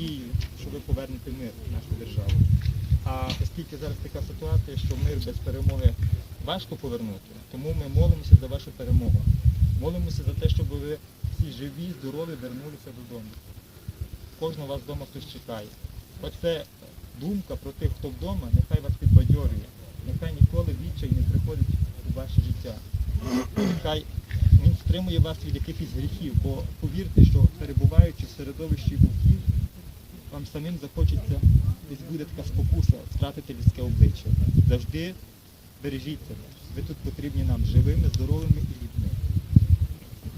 надією, що ви повернете мир в нашу державу. А оскільки зараз така ситуація, що мир без перемоги важко повернути, тому ми молимося за вашу перемогу. Молимося за те, щоб ви всі живі, здорові вернулися додому. Кожного вас вдома хтось чекає. Оце думка про тих, хто вдома, нехай вас підбадьорює. Нехай ніколи відчай не приходить у ваше життя. Нехай він стримує вас від якихось гріхів, бо повірте, що перебуваючи в середовищі вовків, вам самим захочеться, десь буде така спокуса втратити людське обличчя. Завжди бережіть себе. Ви тут потрібні нам живими, здоровими і людьми.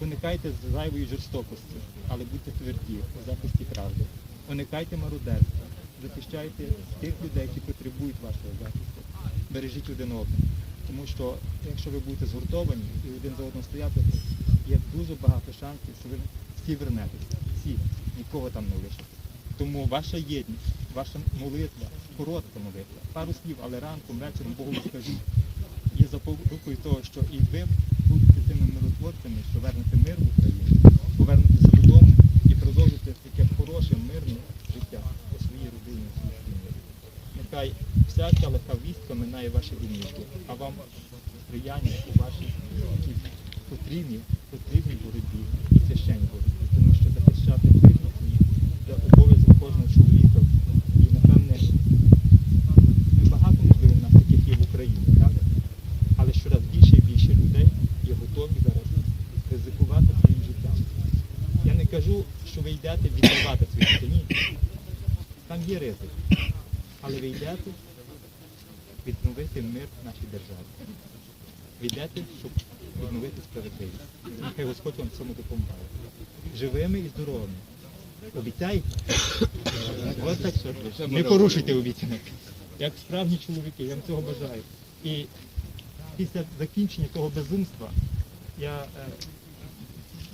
Уникайте зайвої жорстокості, але будьте тверді у захисті правди. Уникайте мародерства, захищайте тих людей, які потребують вашого захисту. Бережіть один одного. Тому що якщо ви будете згуртовані і один за одного стояти, є дуже багато шансів, що ви всі вернетеся. Всі, нікого там не лишите. Тому ваша єдність, ваша молитва, коротка молитва, пару слів, але ранком, вечором Богу скажіть, є запорукою того, що і ви будете тими миротворцями, що вернете мир в Україну, повернетеся додому і продовжите таке хороше, мирне життя у своїй родині, у своїй сім'ї. Нехай всяка легка вістка минає ваші домівки, а вам сприяння у вашій потрібній, потрібній боротьбі і священній боротьбі, тому що захищати ближніх своїх це обов'язок кожного чоловіка. І напевне, небагато можливо в нас таких є в Україні, правда? Але щораз більше і більше людей є готові зараз ризикувати своїм життям. Я не кажу, що ви йдете віддавати своє життя. Ні. Там є ризик. Але ви йдете відновити мир в нашій державі. Ви йдете, щоб відновити справедливість. Нехай Господь вам цьому допомагає. Живими і здоровими. Обіцяєте? Ось так що. Не порушуйте обіцянок. Як справжні чоловіки, я вам цього бажаю. І після закінчення того безумства я е,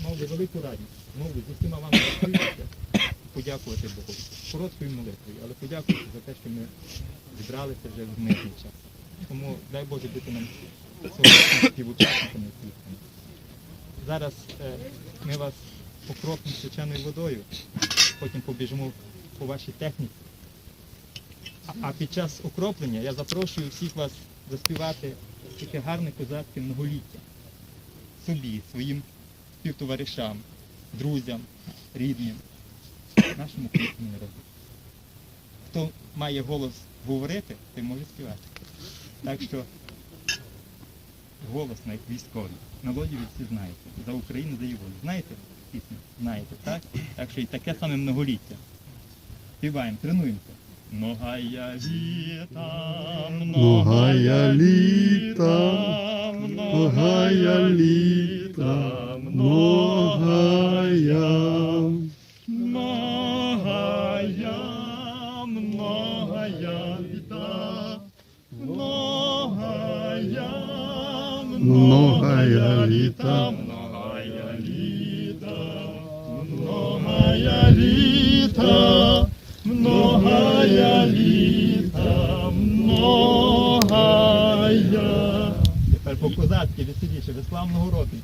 мав би велику радість знову зі всіма вами зустрітися, подякувати Богу. Короткою молитвою, але подякувати за те, що ми зібралися вже в мирний час. Тому дай Боже бути нам співучасниками свідками. Зараз е, ми вас покропимо свяченою водою, потім побіжимо по вашій техніці. А, а під час окроплення я запрошую всіх вас заспівати таке гарне козацьке многоліття собі, своїм співтоваришам, друзям, рідним, нашому українському народу. Хто має голос говорити, той може співати. Так що голосно, як військовий. Мелодію всі знаєте. За Україну, за волю. Знаєте пісню? Знаєте, так? Так що і таке саме многоліття. Співаємо, тренуємося. Многая літа, Многая літа, многая літа, Многая літа. многая літа, многая літа, многая літа, многая. Тепер по-козацьки веселіше, ви славного роду.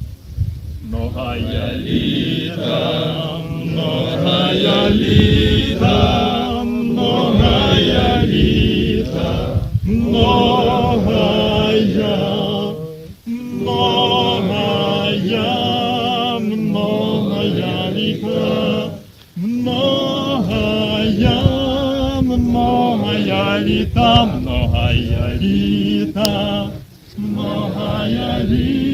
Многая літа, многая літа, многая літа, многая, многая літа, многая, многая літа, многая літа, многая літа.